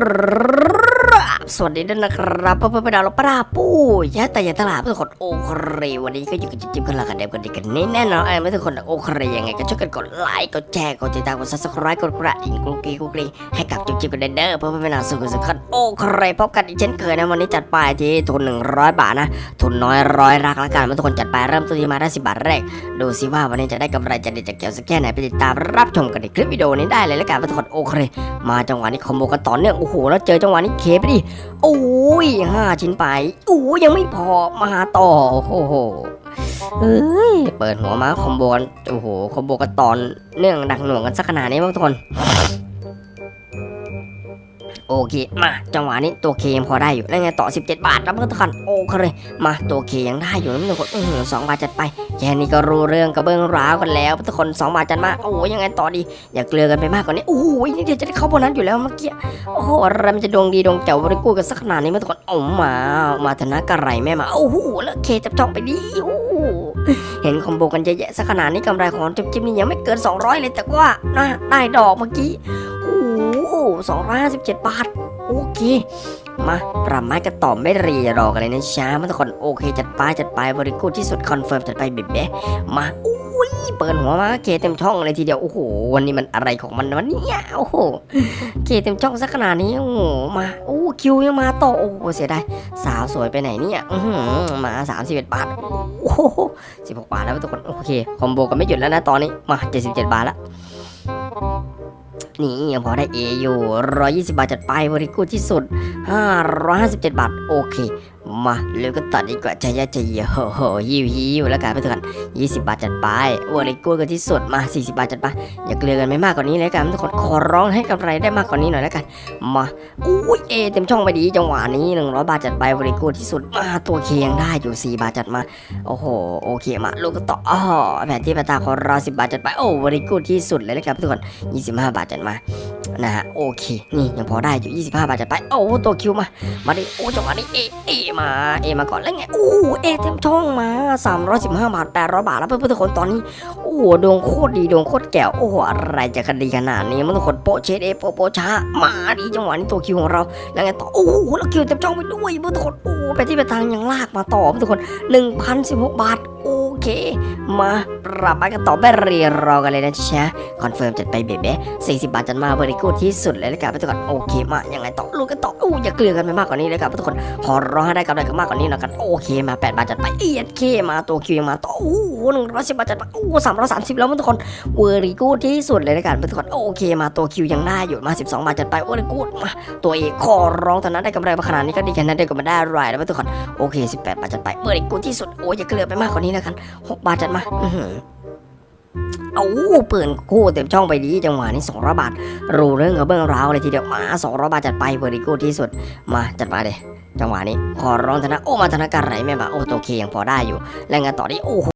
ครับ สวัสดีด้วยนะครับเพื่อนๆดาวเราปลาปูยะแต่ยะตลาดเพื่อคนโอเครวันนี้ก็อยู่กับจิ๊บกันละกันเด็กกันดีกันนี่แน่นอนไอ้ไม่ทุกคนโอเครยังไงก็ช่วยกันกดไลค์กดแชร์กดติดตามกดซับสไครต์กดกระดิ่งกุ๊กกิ๊กกุ๊กกิ๊กให้กับจิ๊บจิ๊บกันเด้อเพื่อนๆเป็นหนังสุขสุขคนโอเครพบกันอีกเช่นเคยนะวันนี้จัดไปที่ทุน 100 บาทนะ ทุนน้อยร้อยรักละกันเมื่อทุกคนจัดไปเริ่มต้นที่มาได้10บาทแรก ดูซิว่าวันนี้จะได้กำไรจะเด็ดจากเกี่ยวสักแค่ไหนไปติดตามรับชมกันในคลิปวิดีโอนี้ได้เลยล้วกันเพื่อนทุกคนโอเคมาจังหวะนี้คอมโบกันต่อเนื่องโอ้โหแล้วเจอจังหวะนี้เคไปดิโอ้ยห้าชิ้นไปโอ้ยยังไม่พอมาต่อโอ้โหเอ้ยเปิดหัวมาคอมโบกันโอ้โหคอมโบกันตอนเนื่องดักหน่วงกันสักขนาดนี้มั้งทุกคน โอเค มาจังหวะนี้ตัวเคยังพอได้อยู่แล้วไงต่อ 17 บาทแล้วเพื่อนทุกคนโอเคเลยมาตัวเคยังได้อยู่นะทุกคนอือสองบาทจัดไปแค่นี้ก็รู้เรื่องกับเบื้องร้าวกันแล้วทุกคนสองบาทจัดมาโอ้ยังไงต่อดี อย่าเกลือกันไปมากกว่านี้โอ้ยนี่เดี๋ยวจะได้เข้าโบนัสอยู่แล้วเมื่อกี้โอ้โหอะไรมันจะดวงดีดวงเจ๋วบริกู้กันสักขนาดนี้มทุกคนเอามามาธนากระไรแม่มาโอ้โหแล้วเคจับจองไปดิโอ้เห็นคอมโบกันเยอะแยะสักขนาดนี้กำไรของจิ๊บจิ๊บนี่ยังไม่เกิน 200 เลยแต่ว่าน่าได้ดอกเมื่อกี้โ257 บาท โอเค มาปรับไม้กระต่อไม่รีรอกันเลยนะช้ามาทุกคน โอเค จัดไปจัดไปบริกูที่สุดคอนเฟิร์มจัดไปเบ๊ะมาอุ้ยเปิดหัวมาเคเต็มช่องเลยทีเดียว โอ้โห วันนี้มันอะไรของมันวะเนี่ยโอ้โห เคเต็มช่องสักขนาดนี้ โอ้โห มา โอ้ คิวยังมาต่อ โอ้โหเสียดาย สาวสวยไปไหนเนี่ยอืมาสามสิบเอ็ดบาท โอ้โหสิบหกบาทแล้วทุกคน โอเค คอมโบกันไม่หยุดแล้วนะตอนนี้ มาเจ็ดสิบเจ็ดบาทแล้ว นี่ยังพอได้เออยู่ร้อยยี่สิบบาทจัดไปบริกูที่สุดห้าร้อยห้าสิบเจ็ดบาท โอเค มาเร็วก็ตัดดีกว่าใจยะใจเยโหโหยิวยิวแล้วกันไปเถอะยี่สิบบาทจัดไปบริกูกันที่สุดมาสี่สิบบาทจัดไปอย่าเกลือกันไม่มากกว่านี้เลยกันทุกคนขอร้องให้กำไรได้มากกว่านี้หน่อยแล้วกัน มาอุ้ยเอเต็มช่องไปดีจังหวะนี้หนึ่งร้อยบาทจัดไปบริกูที่สุดมาตัวเคียงได้อยู่สี่บาทจัดมาโอ้โหโอเคมาลูกก็ต่ออ๋อแผนที่ประตาขอราสิบบาทจัดไปโอ้บริกูที่สุดเลยนะครับทุกคนยี่สิบห้าบาทจัดมา นะฮะโอเค นี่ยังพอได้อยู่ยี่สิบห้าบาทจัดไป โอ้ตัวคิวมา มาดิโอ้จังหวะนี้เอเอมาเอมาก่อนแล้วไงโอ้เอเต็มช่องมาสามร้อยสิบห้าบาทแปดร้อยบาทแล้วเพื่อนๆทุกคนตอนนี้โอ้ดวงโคตรดีดวงโคตรแก้วโอ้โหอะไรจะคดีขนาดนี้มันทุกคนโปะเชดเอโปโปช้ามาดีจังหวะนี้ตัวคิวของเราแล้วไงต่อโอ้โหแล้วคิวเต็มช่องไปด้วยเพื่อนทุกคนโอ้ไปที่ไปทางยังลากมาต่อเพื่อนทุกคนหนึ่งพันสิบหกบาทโอ้เค มาปรับไปกันต่อไปเรียรอกันเลยนะจ๊ะคอนเฟิร์มจัดไปเบ๊ะสี่สิบบาทจัดมาเบริกูที่สุดเลยนะครับเพื่อนทุกคนโอเคมายังไงต่อลูกกันต่ออู้อย่าเกลือกันไปมากกว่านี้เลยครับเพื่อทุกคนขอร้องให้ได้กำไรกันมากกว่านี้หน่อยกันโอเคมาแปดบาทจัดไปเอียดเคมาตัวคิวยังมาต่อโอ้หนึ่งร้อยสิบบาทจัดไปโอ้สามร้อยสามสิบแล้วเพื่อทุกคนเวอริกูที่สุดเลยนะกันทุกคนโอเคมาตัวคิวยังได้อยู่มา12บสองบาทจัดไปเวอริกูดมาตัวเอกขอร้องตอนนั้นได้กำไรมาขนาดนี้ก็ดีแค่นั้นเดียวก็มาได้รายแล้วทุกคนโอเค18บาทจัดไปเวอริกูดที่สุดโอ้ยอย่าเกลือไปมากกว่านี้นะกัน6บาทจัดมาอื้อหือเอาเปิดคู่เต็มช่องไปดีจังหวะนี้200บาท รู้เรื่องกับเบื้องราวเลยทีเดียวมา200บาทจัดไปเวอริกูดที่สุด มาจัดมาเลยจังหวะนี้ขอร้องธนะโอ้มาธนาการไหนแม่มาโอ้ตัวเคยังพอได้อยู่ แล้วไงานต่อดีโอ้โห